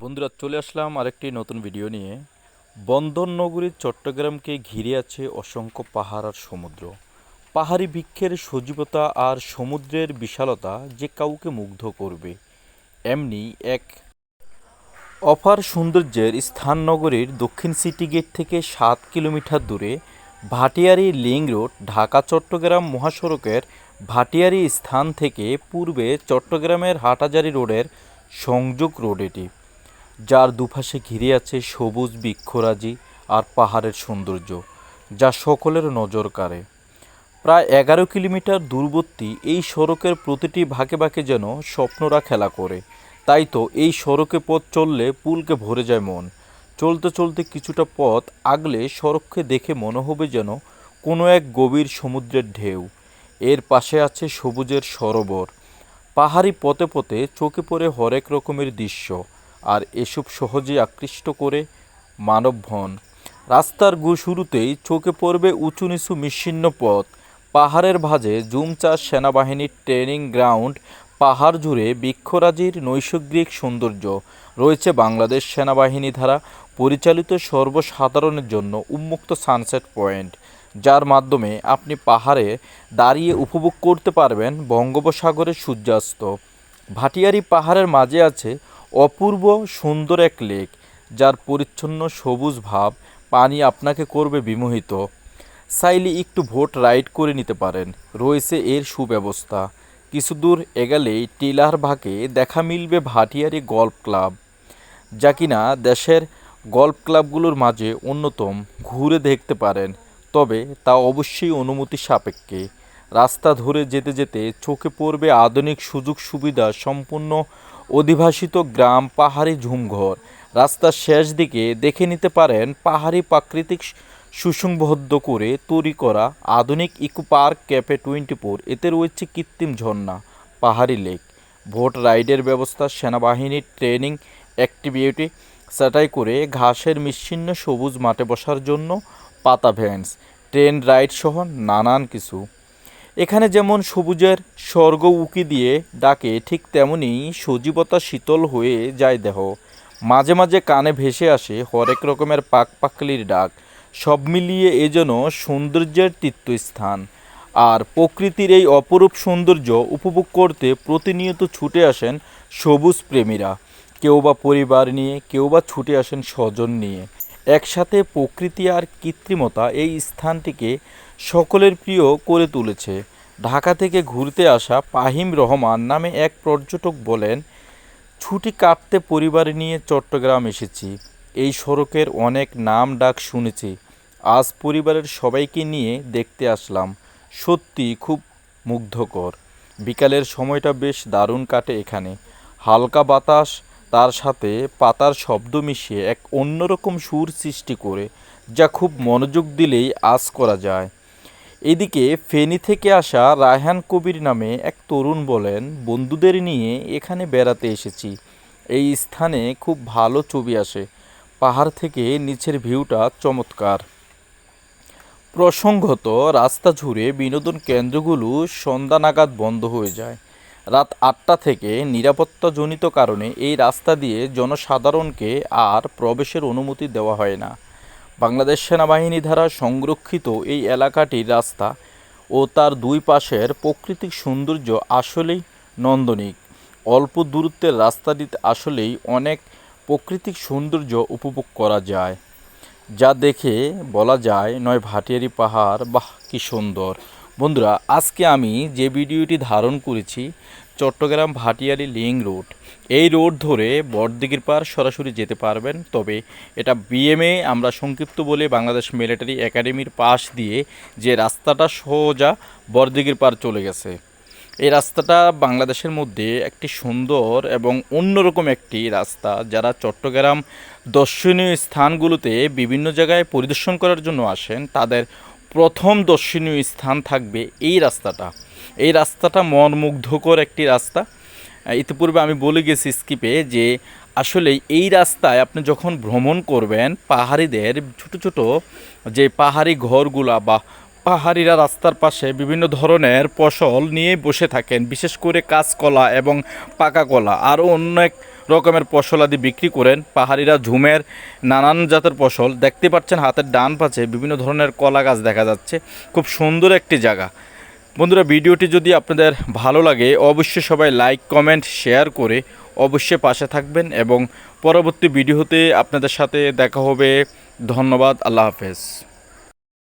বন্ধুরা, চলে আসলাম আরেকটি নতুন ভিডিও নিয়ে। বন্দর নগরী চট্টগ্রামকে ঘিরে আছে অসংখ্য পাহাড় আর সমুদ্র। পাহাড়ি বৃক্ষের সজীবতা আর সমুদ্রের বিশালতা যে কাউকে মুগ্ধ করবে, এমনি এক অপার সৌন্দর্যের স্থান নগরীর দক্ষিণ সিটি গেট থেকে সাত কিলোমিটার দূরে ভাটিয়ারি লিং রোড, ঢাকা চট্টগ্রাম মহাসড়কের ভাটিয়ারি স্থান থেকে পূর্বে চট্টগ্রামের হাটাজারি রোডের সংযোগ রোড এটি। যার দুপাশে ঘিরে আছে সবুজ বৃক্ষরাজি আর পাহাড়ের সৌন্দর্য, যা সকলের নজর কাড়ে। প্রায় এগারো কিলোমিটার দূরবর্তী এই সড়কের প্রতিটি ভাগে ভাগে যেন স্বপ্নরা খেলা করে। তাই তো এই সড়কে পথ চললে পুলকে ভরে যায় মন। চলতে চলতে কিছুটা পথ আগলে সড়ককে দেখে মনে হবে যেন কোনো এক গভীর সমুদ্রের ঢেউ। এর পাশে আছে সবুজের সরোবর। পাহাড়ি পথে পথে চোখে পড়ে হরেক রকমের দৃশ্য। আর এসব সহজে আকৃষ্ট করে মানবভন রাস্তার গু শুরুতেই চোখে পড়বে উঁচু নিচু বিচ্ছিন্ন পথ। পাহাড়ের ভাঁজে জুম চাষ সেনাবাহিনীর ট্রেনিং গ্রাউন্ড, পাহাড় জুড়ে বৃক্ষরাজির নৈসর্গিক সৌন্দর্য। রয়েছে বাংলাদেশ সেনাবাহিনী দ্বারা পরিচালিত সর্বসাধারণের জন্য উন্মুক্ত সানসেট পয়েন্ট, যার মাধ্যমে আপনি পাহাড়ে দাঁড়িয়ে উপভোগ করতে পারবেন বঙ্গোপসাগরের সূর্যাস্ত। ভাটিয়ারি পাহাড়ের মাঝে আছে অপূর্ব সুন্দর এক লেক, যার পরিচ্ছন্ন সবুজ ভাব পানি আপনাকে করবে বিমোহিত। চাইলে একটু ভোট রাইড করে নিতে পারেন, রয়েছে এর সুব্যবস্থা। কিছু দূর এগালেই টিলার ভাগে দেখা মিলবে ভাটিয়ারি গল্ফ ক্লাব, যা কিনা দেশের গল্ফ ক্লাবগুলোর মাঝে অন্যতম, ঘুরে দেখতে পারেন। তবে তা অবশ্যই অনুমতি সাপেক্ষে। রাস্তা ধরে যেতে যেতে চোখে পড়বে আধুনিক সুযোগ সুবিধা সম্পূর্ণ অধিবাসিত গ্রাম পাহাড়ি ঝুমঘর। রাস্তার শেষ দিকে দেখে নিতে পারেন পাহাড়ি প্রাকৃতিক সুসংবদ্ধ করে তৈরি করা আধুনিক eco park cafe twenty four এতে রয়েছে কৃত্রিম ঝর্ণা, পাহাড়ি লেক ভোট রাইডের ব্যবস্থা, সেনাবাহিনীর ট্রেনিং, অ্যাক্টিভিটি সেটাই করে ঘাসের মিশ্রিন্ন সবুজ মাঠে বসার জন্য পাতা ভ্যান্স, ট্রেন রাইড সহ নানান কিছু। এখানে যেমন সবুজের স্বর্গ উকি দিয়ে ডাকে, ঠিক তেমনি সজীবতা শীতল হয়ে যায় দেহ। মাঝে মাঝে কানে ভেসে আসে হরেক রকমের পাক পাকলির ডাক। সব মিলিয়ে এ যেন সৌন্দর্যের তীর্থস্থান। আর প্রকৃতির এই অপরূপ সৌন্দর্য উপভোগ করতে প্রতিনিয়ত ছুটে আসেন সবুজ প্রেমীরা। কেউ বা পরিবার নিয়ে, কেউ বা ছুটে আসেন স্বজন নিয়ে। একসাথে প্রকৃতি আর কৃত্রিমতা এই স্থানটিকে সকলের প্রিয় করে তুলেছে। ঢাকা থেকে ঘুরতে আসা পাহিম রহমান নামে এক পর্যটক বলেন, ছুটি কাটতে পরিবার নিয়ে চট্টগ্রাম এসেছি। এই সড়কের অনেক নাম ডাক শুনেছি। আজ পরিবারের সবাইকে নিয়ে দেখতে আসলাম। সত্যি খুব মুগ্ধকর। বিকালের সময়টা বেশ দারুণ কাটে এখানে। হালকা বাতাস তার সাথে পাতার শব্দ মিশিয়ে এক অন্যরকম সুর সৃষ্টি করে, যা খুব মনোযোগ দিলেই আজ করা যায়। এদিকে ফেনী থেকে আসা রায়হান কবির নামে এক তরুণ বলেন, বন্ধুদের নিয়ে এখানে বেড়াতে এসেছি। এই স্থানে খুব ভালো ছবি আসে। পাহাড় থেকে নিচের ভিউটা চমৎকার। প্রসঙ্গত, রাস্তা জুড়ে বিনোদন কেন্দ্রগুলো সন্ধ্যা নাগাদ বন্ধ হয়ে যায়। রাত আটটা থেকে নিরাপত্তাজনিত কারণে এই রাস্তা দিয়ে জনসাধারণকে আর প্রবেশের অনুমতি দেওয়া হয় না। বাংলাদেশ সেনাবাহিনী দ্বারা সংরক্ষিত এই এলাকাটির রাস্তা ও তার দুই পাশের প্রাকৃতিক সৌন্দর্য আসলেই নন্দনিক। অল্প দূরত্বের রাস্তাটিতে আসলেই অনেক প্রাকৃতিক সৌন্দর্য উপভোগ করা যায়। যা দেখে বলা যায়, নয় ভাটিয়ারি পাহাড়, বাহ, কি সুন্দর। বন্ধুরা, আজকে আমি যে ভিডিওটি ধারণ করেছি, চট্টগ্রাম ভাটিয়ালি লিং রোড। এই রোড ধরে বড়দিঘির পার সরাসরি যেতে পারবেন, তবে এটা বিএমএ আমরা সংক্ষিপ্ত বলে বাংলাদেশ মিলিটারি একাডেমির পাশ দিয়ে যে রাস্তাটা সোজা বড়দিঘির পার চলে গেছে। এই রাস্তাটা বাংলাদেশের মধ্যে একটি সুন্দর এবং অন্যরকম একটি রাস্তা, যারা চট্টগ্রাম দর্শনীয় স্থানগুলোতে বিভিন্ন জায়গায় পরিদর্শন করার জন্য আসেন, তাদের প্রথম দর্শনীয় স্থান থাকবে এই রাস্তাটা। এই রাস্তাটা মনমুগ্ধকর একটি রাস্তা। ইতিপূর্বে আমি বলে গেছি স্কিপে যে আসলে এই রাস্তায় আপনি যখন ভ্রমণ করবেন, পাহাড়িদের ছোট ছোট যে পাহাড়ি ঘরগুলা বা পাহাড়িরা রাস্তার পাশে বিভিন্ন ধরনের ফসল নিয়ে বসে থাকেন, বিশেষ করে কাঁচকলা এবং পাকা কলা। আরও অনেক রকমের ফসল আদি বিক্রি করেন। পাহাড়িরা ঝুমের নানান জাতের ফসল দেখতে পাচ্ছেন, হাতের ডান পাশে বিভিন্ন ধরনের কলা গাছ দেখা যাচ্ছে। খুব সুন্দর একটি জায়গা। বন্ধুরা, ভিডিওটি যদি আপনাদের ভালো লাগে, অবশ্যই সবাই লাইক, কমেন্ট, শেয়ার করে অবশ্যই পাশে থাকবেন এবং পরবর্তী ভিডিওতে আপনাদের সাথে দেখা হবে। ধন্যবাদ, আল্লাহ হাফেজ।